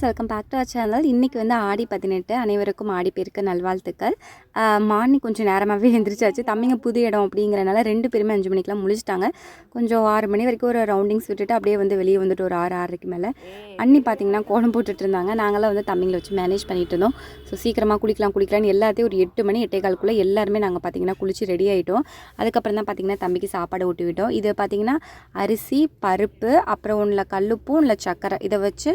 Friends welcome back to our channel. இன்றைக்கி வந்து ஆடி பதினெட்டு. அனைவருக்கும் ஆடி பேருக்கு நல்வாழ்த்துக்கள். மார்னிங் கொஞ்சம் நேரமாகவே எந்திரிச்சாச்சு. தம்பிங்க புது இடம் அப்படிங்கிறனால ரெண்டு பேருமே அஞ்சு மணிக்கெலாம் முழிச்சிட்டாங்க. கொஞ்சம் ஆறு மணி வரைக்கும் ஒரு ரவுண்டிங்ஸ் விட்டுட்டு அப்படியே வந்து வெளியே வந்துட்டு ஒரு ஆறு ஆறரைக்கு மேலே அண்ணி பார்த்தீங்கன்னா கோலம் போட்டுட்டு இருந்தாங்க நாங்களாம் வந்து தம்பிங்களை வச்சு மேனேஜ் பண்ணிட்டு இருந்தோம் ஸோ சீக்கிரமாக குளிக்கலாம் குளிக்கலாம்னு எல்லாத்தையும் ஒரு எட்டு மணி எட்டே காலுக்குள்ளே எல்லாருமே நாங்கள் பார்த்தீங்கன்னா குளிச்சு ரெடி ஆகிட்டோம் அதுக்கப்புறம் தான் பார்த்தீங்கன்னா தம்பிக்கு சாப்பாடு ஊட்டி விட்டோம். இது பார்த்தீங்கன்னா அரிசி பருப்பு அப்புறம் ஒன்றில் கல்லுப்பும் இல்லை சக்கரை. இதை வச்சு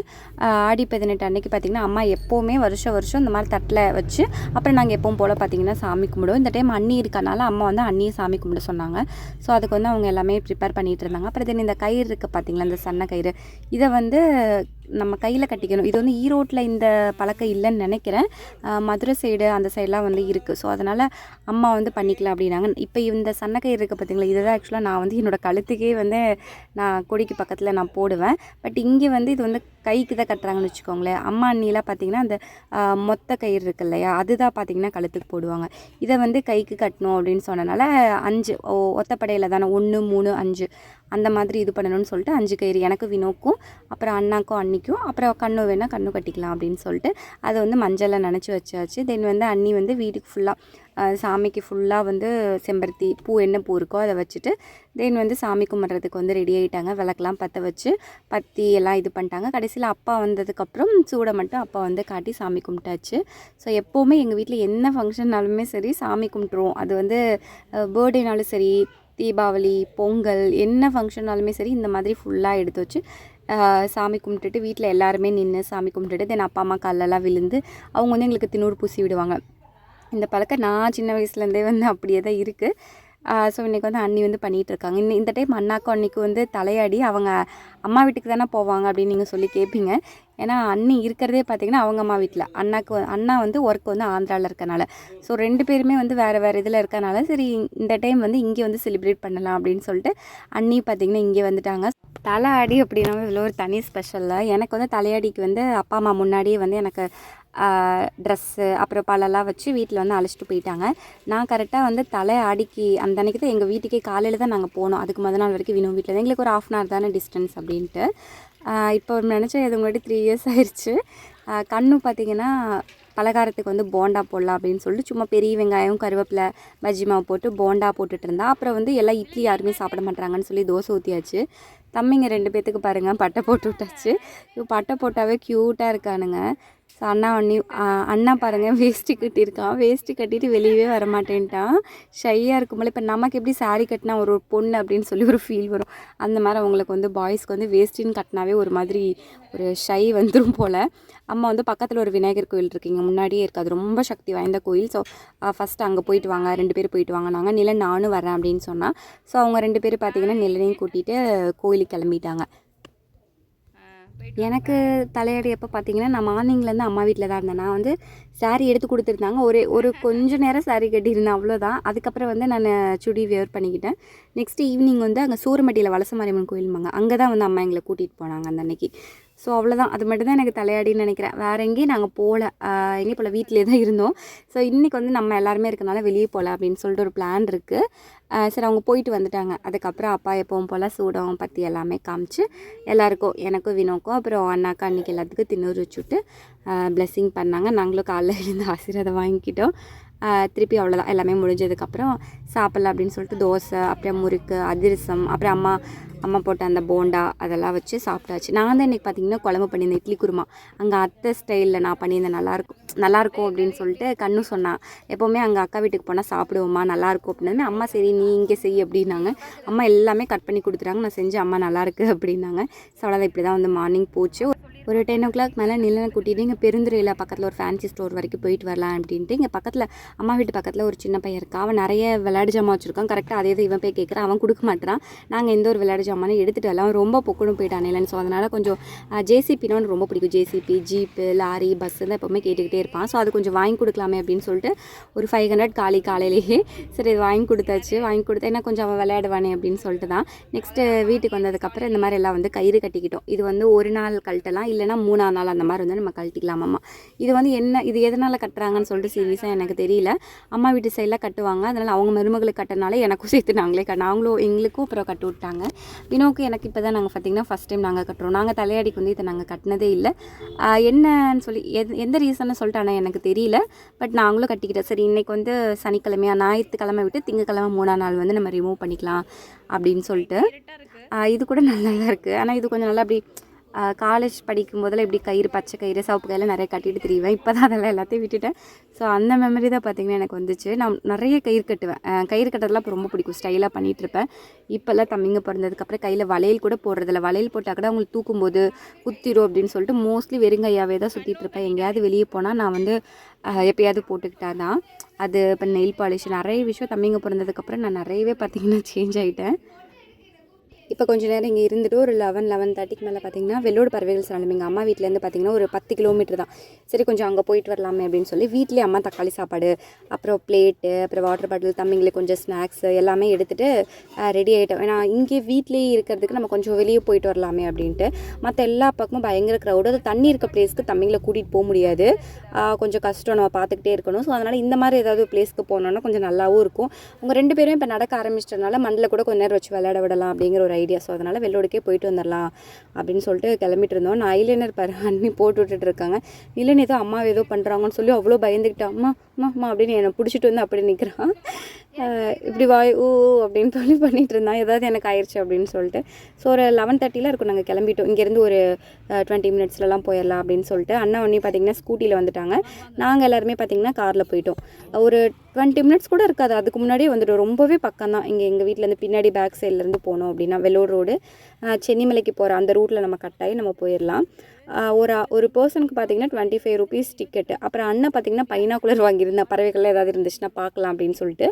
ஆடி பதினெட்டு அன்னைக்கு பார்த்தீங்கன்னா அம்மா எப்போவுமே வருஷம் வருஷம் இந்த மாதிரி தட்டில் வச்சு அப்புறம் நாங்கள் எப்பவும் போல் பார்த்தீங்கன்னா சாமி கும்பிடுவோம். இந்த டைம் அண்ணி இருக்கனால அம்மா வந்து அண்ணியை சாமி கும்பிட சொன்னாங்க. ஸோ அதுக்கு வந்து அவங்க எல்லாமே ப்ரிப்பேர் பண்ணிகிட்டு இருந்தாங்க. அப்புறம் தென் இந்த கயிறு இருக்குது பார்த்தீங்களா இந்த சன்ன கயிறு இதை வந்து நம்ம கையில் கட்டிக்கணும். இது வந்து ஈரோட்டில் இந்த பழக்கம் இல்லைன்னு நினைக்கிறேன். மதுரை சைடு அந்த சைடெலாம் வந்து இருக்குது ஸோ அதனால் அம்மா வந்து பண்ணிக்கலாம் அப்படின்னாங்க. இப்போ இந்த சன்ன கயிறு இருக்குது பார்த்திங்களா இதை தான் ஆக்சுவலாக நான் வந்து என்னோடய கழுத்துக்கே வந்து நான் கொடிக்கு பக்கத்தில் நான் போடுவேன். பட் இங்கே வந்து இது வந்து கைக்கு தான் கட்டுறாங்கன்னு வச்சுக்கோங்களேன். அம்மா அண்ணிலாம் பார்த்திங்கன்னா அந்த மொத்த கயிறு இருக்கு இல்லையா அதுதான் பார்த்தீங்கன்னா கழுத்துக்கு போடுவாங்க. இதை வந்து கைக்கு கட்டணும் அப்படின்னு சொன்னனால அஞ்சு ஒத்தப்படையில் தானே ஒன்று மூணு அஞ்சு. அந்த மாதிரி இது பண்ணணும்னு சொல்லிட்டு அஞ்சு கயிறு எனக்கு வினோக்கும் அப்புறம் அண்ணாக்கும் அன்னிக்கும் அப்புறம் கண்ணு வேணால் கண்ணு கட்டிக்கலாம் அப்படின்னு சொல்லிட்டு அதை வந்து மஞ்சளில் நினச்சி வச்சாச்சு. தென் வந்து அண்ணி வந்து வீட்டுக்கு ஃபுல்லாக சாமிக்கு ஃபுல்லாக வந்து செம்பருத்தி பூ என்ன பூ இருக்கோ அதை வச்சுட்டு தென் வந்து சாமி கும்பிட்றதுக்கு வந்து ரெடி ஆகிட்டாங்க விளக்கெலாம் பற்ற வச்சு பத்தி எல்லாம் இது பண்ணிட்டாங்க. கடைசியில் அப்பா வந்ததுக்கப்புறம் சூடை மட்டும் அப்பா வந்து காட்டி சாமி கும்பிட்டாச்சு. ஸோ எப்போவுமே எங்கள் வீட்டில் என்ன ஃபங்க்ஷன்னாலுமே சரி சாமி கும்பிட்ருவோம் அது வந்து பர்த்டேனாலும் சரி தீபாவளி பொங்கல் என்ன ஃபங்க்ஷன்னாலுமே சரி இந்த மாதிரி ஃபுல்லாக எடுத்து வச்சு சாமி கும்பிட்டுட்டு வீட்டில் எல்லாருமே நின்று சாமி கும்பிட்டுட்டு தென் அப்பா அம்மா காலெல்லாம் விழுந்து அவங்க வந்து எங்களுக்கு திண்ணூறு பூசி விடுவாங்க. இந்த பழக்கம் நான் சின்ன வயசுலேருந்தே வந்து அப்படியே தான் இருக்குது ஸோ இன்றைக்கி வந்து அண்ணி வந்து பண்ணிகிட்டு இருக்காங்க இன்னும் இந்த டைம் அண்ணாக்கும் அன்னைக்கு வந்து தலையாடி. அவங்க அம்மா வீட்டுக்கு தானே போவாங்க அப்படின்னு நீங்கள் சொல்லி கேட்பீங்க ஏன்னா அண்ணி இருக்கிறதே பார்த்தீங்கன்னா அவங்க அம்மா வீட்டில் அண்ணாக்கு அண்ணா வந்து ஒர்க் வந்து ஆந்திராவில் இருக்கனால. ஸோ ரெண்டு பேருமே வந்து வேறு வேறு இதில் இருக்கனால சரி இந்த டைம் வந்து இங்கே வந்து செலிப்ரேட் பண்ணலாம் அப்படின்னு சொல்லிட்டு அண்ணி பார்த்தீங்கன்னா இங்கே வந்துட்டாங்க. தலையாடி அப்படின்னா இவ்வளோ ஒரு தனி ஸ்பெஷலில் எனக்கு வந்து தலையாடிக்கு வந்து அப்பா அம்மா முன்னாடியே வந்து எனக்கு ட்ரெஸ்ஸு அப்புறம் பழம்லாம் வச்சு வீட்டில் வந்து அழைச்சிட்டு போயிட்டாங்க. நான் கரெக்டாக வந்து தலை அடிக்கி அந்த அன்றைக்கி தான் எங்கள் வீட்டுக்கே காலையில் தான் நாங்கள் போனோம். அதுக்கு முத நாள் வரைக்கும் வினோ வீட்டில் எங்களுக்கு ஒரு ஆஃப் அன் ஹவர் தானே டிஸ்டன்ஸ் அப்படின்ட்டு. இப்போ நினச்சேன் இது முன்னாடி த்ரீ இயர்ஸ் ஆயிடுச்சு கண்ணு பார்த்தீங்கன்னா பலகாரத்துக்கு வந்து போண்டா போடலாம் அப்படின்னு சொல்லிட்டு சும்மா பெரிய வெங்காயம் கருவேப்பிலை பஜ்ஜி மாவு போட்டு போண்டா போட்டுட்டு இருந்தா. அப்புறம் வந்து எல்லாம் இட்லி யாருமே சாப்பிட மாட்டாங்கன்னு சொல்லி தோசை ஊற்றியாச்சு தம்பிங்க ரெண்டு பேத்துக்கு பாருங்கள் பட்டை போட்டு விட்டாச்சு. இப்போ பட்டை போட்டாவே க்யூட்டாக இருக்கானுங்க. ஸோ அண்ணா அண்ணி அண்ணா பாருங்கள் வேஷ்டி கட்டியிருக்கான். வேஷ்டி கட்டிட்டு வெளியவே வர மாட்டேன்ட்டான் ஷையாக இருக்கும்போது இப்போ நமக்கு எப்படி சாரீ கட்டினா ஒரு பொண்ணு அப்படின்னு சொல்லி ஒரு ஃபீல் வரும். அந்த மாதிரி அவங்களுக்கு வந்து பாய்ஸ்க்கு வந்து வேஷ்டின்னு கட்டினாவே ஒரு மாதிரி ஒரு ஷை வந்துடும் போல். அம்மா வந்து பக்கத்தில் ஒரு விநாயகர் கோயில் இருக்கீங்க முன்னாடியே இருக்குது அது ரொம்ப சக்தி வாய்ந்த கோயில். ஸோ ஃபஸ்ட்டு அங்கே போயிட்டு வாங்க ரெண்டு பேர் போயிட்டு வாங்க நாங்கள் நில நானும் வரேன் அப்படின்னு சொன்னால் ஸோ அவங்க ரெண்டு பேர் பார்த்தீங்கன்னா நிலனையும் கூட்டிகிட்டு கோயிலுக்கு கிளம்பிட்டாங்க. எனக்கு தலையடி எப்போ பார்த்தீங்கன்னா நான் மார்னிங்லேருந்து அம்மா வீட்டில் தான் இருந்தேன். நான் வந்து saree எடுத்து கொடுத்துருந்தாங்க. ஒரு ஒரு கொஞ்ச நேரம் saree கட்டியிருந்தேன் அவ்வளோதான் அதுக்கப்புறம் வந்து நான் சுடி வியர் பண்ணிக்கிட்டேன். நெக்ஸ்ட் ஈவினிங் வந்து அங்கே சூரமட்டியில் வலச மாரியம்மன் கோயில்மாங்க அங்கே தான் வந்து அம்மா எங்களை கூட்டிகிட்டு போனாங்க அந்த அன்னைக்கு. ஸோ அவ்வளோதான் அது மட்டும் தான் எனக்கு தலையாடின்னு நினைக்கிறேன். வேறு எங்கேயும் நாங்கள் போகல எங்கேயும் போகல வீட்டிலே தான் இருந்தோம். ஸோ இன்றைக்கி வந்து நம்ம எல்லாருமே இருக்கனால வெளியே போகல அப்படின்னு சொல்லிட்டு ஒரு பிளான் இருக்குது சரி அவங்க போயிட்டு வந்துட்டாங்க. அதுக்கப்புறம் அப்பா எப்பவும் போல் சூடம் பற்றி எல்லாமே காமிச்சு எல்லாருக்கும் எனக்கும் வினோக்கும் அப்புறம் அண்ணாக்கா அன்றைக்கி எல்லாத்துக்கும் தின்னூறு வச்சுட்டு ப்ளெஸ்ஸிங் பண்ணாங்க. நாங்களும் காலைல இருந்து ஆசீர்வாதம் வாங்கிக்கிட்டோம். திருப்பி அவ்வளோதான் எல்லாமே முடிஞ்சதுக்கப்புறம் சாப்பிட்லாம் அப்படின்னு சொல்லிட்டு தோசை அப்புறம் முறுக்கு அதிரசம் அப்புறம் அம்மா அம்மா போட்ட அந்த போண்டா அதெல்லாம் வச்சு சாப்பிட்டாச்சு. நான் தான் இன்றைக்கி பார்த்தீங்கன்னா குழம்பு பண்ணியிருந்தேன். இட்லி குருமா. அங்கே அத்தை ஸ்டைலில் நான் பண்ணியிருந்தேன். நல்லாயிருக்கும் நல்லாயிருக்கும் அப்படின்னு சொல்லிட்டு கண்ணு சொன்னான் எப்போவுமே அங்கே அக்கா வீட்டுக்கு போனால் சாப்பிடுவோம்மா நல்லாயிருக்கும் அப்படின்னு. அம்மா சரி நீ இங்கே செய் அப்படின்னாங்க. அம்மா எல்லாமே கட் பண்ணி கொடுத்துட்டாங்க. நான் செஞ்சு அம்மா நல்லாயிருக்கு அப்படின்னாங்க. ஸோ அவ்வளோதான் இப்படி தான் வந்து மார்னிங் போச்சு. ஒரு டென் ஓ கிளாக் மேலே நிலனை கூட்டிகிட்டு இங்கே பெருந்துறையில் பக்கத்தில் ஒரு ஃபேன்சி ஸ்டோர் வரைக்கும் போயிட்டு வரலாம் அப்படின்ட்டு இங்கே பக்கத்தில் அம்மா வீட்டு பக்கத்தில் ஒரு சின்ன பையன் இருக்கான் அவன் நிறைய விளையாட்டு ஜாமான் வச்சுருக்கான். கரெக்டாக அதே தான் இவன் போய் கேட்குறான் அவன் கொடுக்க மாட்டான் நாங்கள் எந்த ஒரு விளையாட்டு ஜாமானும் எடுத்துகிட்டு வரலாம் ரொம்ப பொக்கணும் போயிட்டான் நிலன் ஸோ அதனால் கொஞ்சம் ஜேசிபின்னு ரொம்ப பிடிக்கும். ஜேசிபி ஜீப்பு லாரி பஸ் தான் எப்போவுமே கேட்டுக்கிட்டே இருப்பான். ஸோ அது கொஞ்சம் வாங்கி கொடுக்கலாமே அப்படின்னு சொல்லிட்டு ஒரு ஃபைவ் ஹண்ட்ரட் காலி காலையிலேயே சரி இது வாங்கி கொடுத்தாச்சு. வாங்கி கொடுத்தா ஏன்னா கொஞ்சம் அவன் விளையாடுவானே அப்படின்னு சொல்லிட்டு தான் நெக்ஸ்ட்டு வீட்டுக்கு வந்ததுக்கப்புறம் இந்த மாதிரி எல்லாம் வந்து கயிறு கட்டிக்கிட்டோம். இது வந்து ஒரு நாள் கழட்டலாம். இல்லைன்னா மூணாவது நாள் அந்த மாதிரி வந்து நம்ம கழட்டிக்கலாமாம்மா இது வந்து என்ன இது எதனால் கட்டுறாங்கன்னு சொல்லிட்டு சீரியஸாக எனக்கு தெரியல. அம்மா வீட்டு சைடில் கட்டுவாங்க. அதனால் அவங்க மருமகளுக்கு கட்டினால எனக்கும் சேர்த்து நாங்களே கட்ட நாங்களும் எங்களுக்கும் அப்புறம் கட்டி விட்டாங்க. வினோக்கு எனக்கு இப்போ தான் நாங்கள் பார்த்தீங்கன்னா ஃபஸ்ட் டைம் நாங்கள் கட்டுறோம். நாங்கள் தலையாடிக்கு வந்து இதை நாங்கள் கட்டினதே இல்லை. என்னன்னு சொல்லி எது எந்த ரீசன்னு சொல்லிட்டு ஆனால் எனக்கு தெரியல. பட் நாங்களும் கட்டிக்கிட்டோம். சரி இன்னைக்கு வந்து சனிக்கிழமையா ஞாயிற்றுக்கிழமை விட்டு திங்கக்கிழமை மூணாம் நாள் வந்து நம்ம ரிமூவ் பண்ணிக்கலாம் அப்படின்னு சொல்லிட்டு. இது கூட நல்லா தான் இருக்குது ஆனால் இது கொஞ்சம் நல்லா அப்படி காலேஜ் படிக்கும் போதில் இப்படி கயிறு பச்சை கயிறு சிவப்பு கயிறு நிறைய கட்டிட்டு திரிவேன். இப்போ தான் அதெல்லாம் எல்லாத்தையும் விட்டுட்டேன். ஸோ அந்த மெமரி தான் பார்த்திங்கன்னா எனக்கு வந்துச்சு. நான் நிறைய கயிறு கட்டுவேன். கயிறு கட்டுறதுலாம் இப்போ ரொம்ப பிடிக்கும். ஸ்டைலாக பண்ணிகிட்டு இருப்பேன். இப்போல்லாம் தம்பிங்க பிறந்ததுக்கப்புறம் கையில் வளையல் கூட போடுறதில்ல. வளையல் போட்டால் கூட அவங்களுக்கு தூக்கும்போது குத்திரும் அப்படின்னு சொல்லிட்டு மோஸ்ட்லி வெறுங்கையாகவே தான் சுற்றிட்டு இருப்பேன். எங்கேயாவது வெளியே போனால் நான் வந்து எப்பயாவது போட்டுக்கிட்டா தான். அது இப்போ நெயில் பாலிஷ் நிறைய விஷயம் தம்பிங்க பிறந்ததுக்கப்புறம் நான் நிறையவே பார்த்திங்கன்னா சேஞ்ச் ஆகிட்டேன் இப்போ கொஞ்சம் நேரம் இங்கே இருந்துட்டு ஒரு லெவன் லெவன் தேர்ட்டிக்கு மேலே பார்த்தீங்கன்னா வெள்ளோடு பறவைகள் சரணம் எங்கள் அம்மா வீட்டிலேருந்து பார்த்தீங்கன்னா ஒரு பத்து கிலோமீட்டர் தான். சரி கொஞ்சம் அங்கே போயிட்டு வரலாமே அப்படின்னு சொல்லி வீட்லேயே அம்மா தக்காளி சாப்பாடு அப்புறம் பிளேட்டு அப்புறம் வாட்டர் பாட்டில் தம்பிங்களுக்கு கொஞ்சம் ஸ்நாக்ஸ் எல்லாமே எடுத்துகிட்டு ரெடி ஆகிட்டோம் ஏன்னா இங்கே வீட்லேயே இருக்கிறதுக்கு நம்ம கொஞ்சம் வெளியே போயிட்டு வரலாமே அப்படின்ட்டு. மற்ற எல்லா பக்கமும் பயங்கர க்ரௌடு அது தண்ணி இருக்க பிளேஸ்க்கு தம்பிங்களை கூட்டிகிட்டு போக முடியாது. கொஞ்சம் கஷ்டம் நம்ம பார்த்துக்கிட்டே இருக்கணும். ஸோ அதனால் இந்த மாதிரி ஏதாவது பிளேஸ்க்கு போனோன்னா கொஞ்சம் நல்லாவும் இருக்கும். அவங்க ரெண்டு பேரும் இப்போ நடக்க ஆரம்பிச்சிட்டனால மண்ணில் கூட கொஞ்ச நேரம் வச்சு விளையாட விடலாம் அப்படிங்கிற ஒரு ஐடியா ஸோ அதனால் வெள்ளோடுக்கே போயிட்டு வந்துடலாம் அப்படின்னு சொல்லிட்டு கிளம்பிட்டு இருந்தோம் நான் ஐலைனர் பாரு அண்ணி போட்டு விட்டுட்டு இருக்காங்க இல்லைன்னு ஏதோ அம்மா ஏதோ பண்ணுறாங்கன்னு சொல்லி அவ்வளோ பயந்துக்கிட்டேன் அம்மா அம்மா அம்மா அப்படின்னு என்னை பிடிச்சிட்டு வந்து அப்படி நிற்கிறான் இப்படி வாய் ஊ அப்படின்னு சொல்லி பண்ணிகிட்டு இருந்தான் ஏதாவது எனக்கு ஆயிடுச்சு அப்படின்னு சொல்லிட்டு. ஸோ ஒரு லெவன் தேர்ட்டியில் இருக்கும் நாங்கள் கிளம்பிட்டோம். இங்கேருந்து ஒரு டுவெண்ட்டி மினிட்ஸ்லலாம் போயிடலாம் அப்படின்னு சொல்லிட்டு அண்ணா ஒன்றே பார்த்தீங்கன்னா ஸ்கூட்டியில் வந்துட்டாங்க. நாங்கள் எல்லாருமே பார்த்தீங்கன்னா காரில் போயிட்டோம். ஒரு டுவெண்ட்டி மினிட்ஸ் கூட இருக்காது. அதுக்கு முன்னாடியே வந்துட்டோம். ரொம்பவே பக்கம் தான். இங்கே எங்கள் வீட்டிலேருந்து பின்னாடி பேக் சைட்லேருந்து போனோம் அப்படின்னா வெள்ளூர் ரோடு சென்னிமலைக்கு போகிற அந்த ரூட்டில் நம்ம கட்டாயி நம்ம போயிடலாம். ஒரு ஒரு பர்சனுக்கு பார்த்தீங்கன்னா டுவெண்ட்டி ஃபைவ் ருபீஸ் டிக்கெட் அப்புறம் அண்ணன் பார்த்தீங்கன்னா பைனாக்குலர் வாங்கியிருந்தேன் பறவைகள் ஏதாவது இருந்துச்சுன்னா பார்க்கலாம் அப்படின்னு சொல்லிட்டு.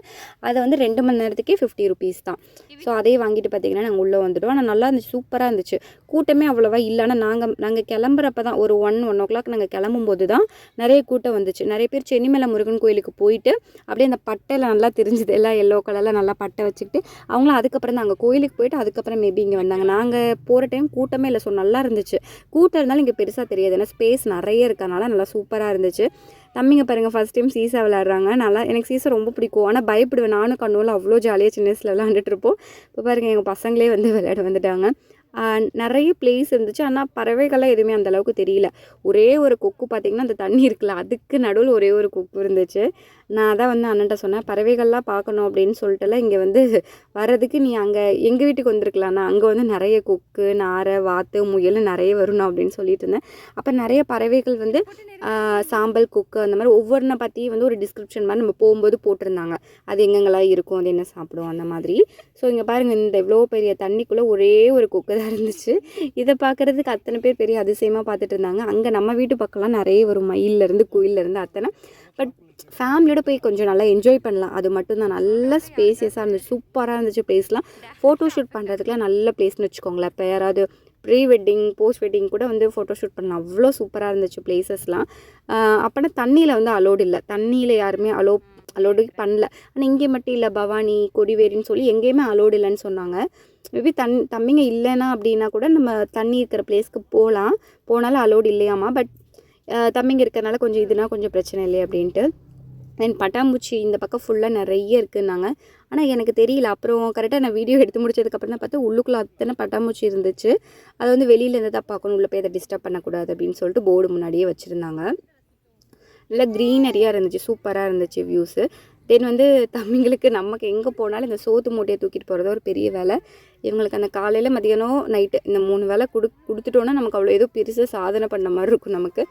அதை வந்து ரெண்டு மணி நேரத்துக்கே ஃபிஃப்டி ருபீஸ் தான். ஸோ அதையே வாங்கிட்டு பார்த்தீங்கன்னா நாங்கள் உள்ளே வந்துட்டோம். ஆனால் நல்லா இருந்துச்சு. சூப்பராக இருந்துச்சு. கூட்டமே அவ்வளோவா இல்லை. ஆனால் நாங்கள் நாங்கள் கிளம்புறப்ப தான் ஒரு ஒன் ஒன் ஓ கிளாக் நாங்கள் கிளம்பும்போது தான் நிறைய கூட்டம் வந்துச்சு. நிறைய பேர் சென்னிமலை முருகன் கோயிலுக்கு போயிட்டு அப்படியே அந்த பட்டையில் நல்லா தெரிஞ்சுது. எல்லாம் எல்லோ கலரில் நல்லா பட்டை வச்சுக்கிட்டு அவங்களும் அதுக்கப்புறம் தான் அங்கே கோயிலுக்கு போயிட்டு அதுக்கப்புறம் மேபி இங்கே வந்தாங்க. நாங்கள் போகிற டைம் கூட்டமே இல்லை. ஸோ நல்லா இருந்துச்சு. கூட்டம் இருந்தாலும் இங்கே பெருசாக தெரியாது. ஏன்னா ஸ்பேஸ் நிறைய இருக்கனால நல்லா சூப்பராக இருந்துச்சு. தம்பிங்க பாருங்கள் ஃபஸ்ட் டைம் சீசா விளாட்றாங்க நல்லா எனக்கு சீசா ரொம்ப பிடிக்கும். ஆனால் பயப்படுவேன். நானும் கண்ணுவில் அவ்வளோ ஜாலியாக சின்ன வயசில் விளாண்டுட்ருப்போம் இப்போ பாருங்கள் எங்கள் பசங்களே வந்து விளையாட வந்துட்டாங்க. நிறைய பிளேஸ் இருந்துச்சு. ஆனால் பறவைகள்லாம் எதுவுமே அந்த அளவுக்கு தெரியல. ஒரே ஒரு கொக்கு பார்த்திங்கன்னா அந்த தண்ணி இருக்குல்ல அதுக்கு நடுவில் ஒரே ஒரு கொக்கு இருந்துச்சு. நான் அதான் வந்து அண்ணன்ட்ட சொன்னேன் பறவைகள்லாம் பார்க்கணும் அப்படின்னு சொல்லிட்டுலாம் இங்கே வந்து வர்றதுக்கு நீ அங்கே எங்கள் வீட்டுக்கு வந்திருக்கலாண்ணா அங்கே வந்து நிறைய கொக்கு நாரை வாத்து முயல் நிறைய வரணும் அப்படின்னு சொல்லிட்டு இருந்தேன். அப்போ நிறைய பறவைகள் வந்து சாம்பல் கொக்கு அந்த மாதிரி ஒவ்வொன்றை பற்றி வந்து ஒரு டிஸ்கிரிப்ஷன் மாதிரி நம்ம போகும்போது போட்டிருந்தாங்க. அது எங்கெங்கெல்லாம் இருக்கும் அது என்ன சாப்பிடும் அந்த மாதிரி. ஸோ இங்கே பாருங்கள் இந்த இவ்வளோ பெரிய தண்ணிக்குள்ளே ஒரே ஒரு கொக்கு தான் இருந்துச்சு. இதை பார்க்குறதுக்கு அத்தனை பேர் பெரிய அதிசயமாக பார்த்துட்டு இருந்தாங்க. அங்கே நம்ம வீட்டு பக்கம்லாம் நிறைய வரும் மயிலேருந்து கோயிலேருந்து அத்தனை. பட் ஃபேமிலியோட போய் கொஞ்சம் நல்லா என்ஜாய் பண்ணலாம். அது மட்டும்தான் நல்ல ஸ்பேசியஸாக இருந்துச்சு. சூப்பராக இருந்துச்சு பிளேஸ்லாம் ஃபோட்டோ ஷூட் பண்ணுறதுக்குலாம் நல்ல பிளேஸ்னு வச்சுக்கோங்களேன். இப்போ யாராவது ப்ரீ வெட்டிங் போஸ்ட் வெட்டிங் கூட வந்து ஃபோட்டோ ஷூட் பண்ணலாம். அவ்வளோ சூப்பராக இருந்துச்சு பிளேசஸ்லாம் அப்போனா தண்ணியில் வந்து அலோடு இல்லை. தண்ணியில் யாருமே அலோ அலோடு பண்ணல. ஆனால் இங்கே மட்டும் இல்லை. பவானி கொடிவேரின்னு சொல்லி எங்கேயுமே அலோடு இல்லைன்னு சொன்னாங்க. மேபி தண் தம்பிங்க இல்லைன்னா அப்படின்னா கூட நம்ம தண்ணி இருக்கிற பிளேஸ்க்கு போகலாம் போனாலும் அலோடு இல்லையாமா? பட் தம்பிங்க இருக்கிறனால கொஞ்சம் இதுனா கொஞ்சம் பிரச்சனை இல்லை அப்படின்ட்டு. தென் பட்டாம்பூச்சி இந்த பக்கம் ஃபுல்லாக நிறைய இருக்குன்னாங்க. ஆனால் எனக்கு தெரியல. அப்புறம் கரெக்டாக நான் வீடியோ எடுத்து முடிச்சதுக்கப்புறம் தான் பார்த்தா உள்ளுக்குள்ளே அத்தனை பட்டாம்பூச்சி இருந்துச்சு. அதை வந்து வெளியில இருந்து தான் பார்க்கணும். உள்ளே போய் அதை டிஸ்டர்ப் பண்ணக்கூடாது அப்படின்னு சொல்லிட்டு போர்டு முன்னாடியே வச்சுருந்தாங்க. நல்லா க்ரீனரியாக இருந்துச்சு. சூப்பராக இருந்துச்சு வியூஸு தென் வந்து தம்பிங்களுக்கு நமக்கு எங்கே போனாலும் இந்த சோத்து மூட்டையை தூக்கிட்டு போகிறது ஒரு பெரிய வேலை. இவங்களுக்கு அந்த காலையில் மதியானம் நைட்டு இந்த மூணு வேலை கொடு கொடுத்துட்டோன்னா நமக்கு அவ்வளோ ஏதோ பெருசாக சாதனை பண்ண மாதிரி இருக்கும் நமக்கு.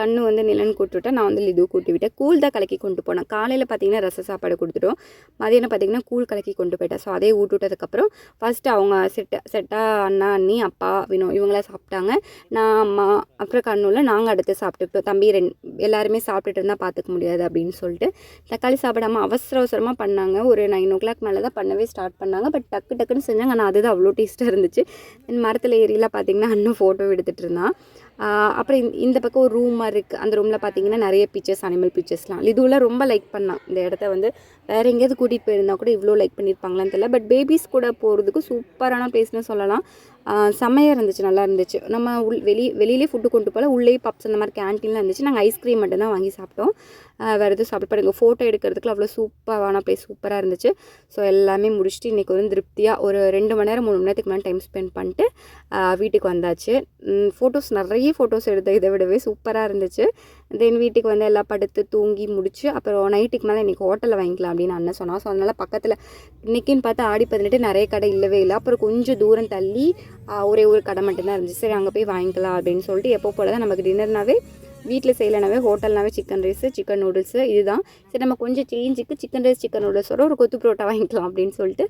கண்ணு வந்து நிலன் கூட்டுவிட்டேன் நான் வந்து லிது கூட்டி விட்டேன் கூழ் தான் கலக்கி கொண்டு போனேன். காலையில் பார்த்தீங்கன்னா ரச சாப்பாடு கொடுத்துட்டோம். மதியானம் பார்த்தீங்கன்னா கூழ் கலக்கி கொண்டு போயிட்டேன். ஸோ அதே ஊட்டுவிட்டதுக்கப்புறம் ஃபஸ்ட்டு அவங்க செட்டா செட்டாக அண்ணா அண்ணி அப்பா வினோ இவங்களாம் சாப்பிட்டாங்க. நான் அம்மா அப்புறம் கண்ணுல நாங்கள் அடுத்து சாப்பிட்டுட்டோம் தம்பி ரெண்டு எல்லாருமே சாப்பிட்டுட்டு இருந்தால் பார்த்துக்க முடியாது அப்படின்னு சொல்லிட்டு. தக்காளி சாப்பிடாம அவசர அவசரமாக பண்ணாங்க. ஒரு நைன் ஓ கிளாக் மேலே தான் பண்ணவே ஸ்டார்ட் பண்ணாங்க. பட் டக்கு டக்குன்னு செஞ்சாங்க. ஆனால் அதுதான் அவ்வளோ டேஸ்ட்டாக இருந்துச்சு. மரத்தில் ஏறிலாம் பார்த்தீங்கன்னா அண்ணன் ஃபோட்டோ எடுத்துகிட்டு இருந்தான். அப்புறம் இந்த- பக்கம் ஒரு ரூம் மாதிரி இருக்குது அந்த ரூமில் பார்த்தீங்கன்னா நிறைய பிக்சர்ஸ் அனிமல் பிக்சர்ஸ்லாம் இதுவில் ரொம்ப லைக் பண்ணான் இந்த இடத்த வந்து வேறு எங்கேயாவது கூட்டிகிட்டு போயிருந்தா கூட இவ்வளோ லைக் பண்ணியிருப்பாங்களான்னு தெரியல. பட் பேபிஸ் கூட போகிறதுக்கு சூப்பரான பிளேஸ்னு சொல்லலாம். செம்மையாக இருந்துச்சு நல்லா இருந்துச்சு. நம்ம உள் வெளி வெளியிலே ஃபுட்டு கொண்டு போகல. உள்ளே பப்ஸ் அந்த மாதிரி கேன்டீன்லாம் இருந்துச்சு. நாங்கள் ஐஸ்கிரீம் மட்டும்தான் வாங்கி சாப்பிட்டோம். வேறு எதுவும் சாப்பிட்டு எங்கள் ஃபோட்டோ எடுக்கிறதுக்குலாம் அவ்வளோ சூப்பரான ப்ளேஸ் சூப்பராக இருந்துச்சு. ஸோ எல்லாமே முடிச்சுட்டு இன்றைக்கி வந்து திருப்தியாக ஒரு ரெண்டு மணி நேரம் மூணு மணி நேரத்துக்கு மேலே டைம் ஸ்பெண்ட் பண்ணிட்டு வீட்டுக்கு வந்தாச்சு. ஃபோட்டோஸ் நிறைய ஃபோட்டோஸ் எடுத்த இதை விடவே சூப்பராக இருந்துச்சு. தென் வீட்டுக்கு வந்து எல்லாம் படுத்து தூங்கி முடிச்சு அப்புறம் நைட்டுக்கு மேலே இன்றைக்கி ஹோட்டலில் வாங்கிக்கலாம் அப்படின்னு அண்ணன் சொன்னான். ஸோ அதனால் பக்கத்தில் இன்றைக்கின்னு பார்த்தா ஆடி பதினெட்டு நிறைய கடை இல்லவே இல்லை. அப்புறம் கொஞ்சம் தூரம் தள்ளி ஒரே ஒரு கடை மட்டும்தான் இருந்துச்சு. சரி அங்கே போய் வாங்கிக்கலாம் அப்படின்னு சொல்லிட்டு எப்போ போல தான் நமக்கு டின்னர்னாவே வீட்டில் செய்யலைனாவே ஹோட்டல்னாவே சிக்கன் ரைஸு சிக்கன் நூடுல்ஸு இதுதான். சரி நம்ம கொஞ்சம் சேஞ்சுக்கு சிக்கன் ரைஸ் சிக்கன் நூடுல்ஸோட ஒரு கொத்து புரோட்டா வாங்கிக்கலாம் அப்படின்னு சொல்லிட்டு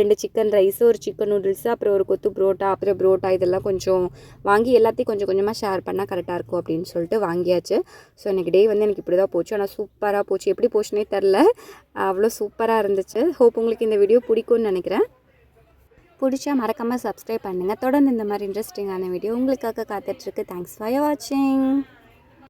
ரெண்டு சிக்கன் ரைஸு ஒரு சிக்கன் நூடுல்ஸு அப்புறம் ஒரு கொத்து புரோட்டா அப்புறம் புரோட்டா இதெல்லாம் கொஞ்சம் வாங்கி எல்லாத்தையும் கொஞ்சம் கொஞ்சமாக ஷேர் பண்ணால் கரெக்டாக இருக்கும் அப்படின்னு சொல்லிட்டு வாங்கியாச்சு. ஸோ எனக்கு டே வந்து எனக்கு இப்படி தான் போச்சு ஆனால் சூப்பராக போச்சு. எப்படி போச்சுனே தெரில அவ்வளோ சூப்பராக இருந்துச்சு. ஹோப் உங்களுக்கு இந்த வீடியோ பிடிக்கும்னு நினைக்கிறேன். பிடிச்சா மறக்காமல் சப்ஸ்கிரைப் பண்ணுங்கள் தொடர்ந்து இந்த மாதிரி இன்ட்ரெஸ்டிங்கான வீடியோ உங்களுக்காக காத்துட்ருக்கு தேங்க்ஸ் ஃபார் வாட்சிங்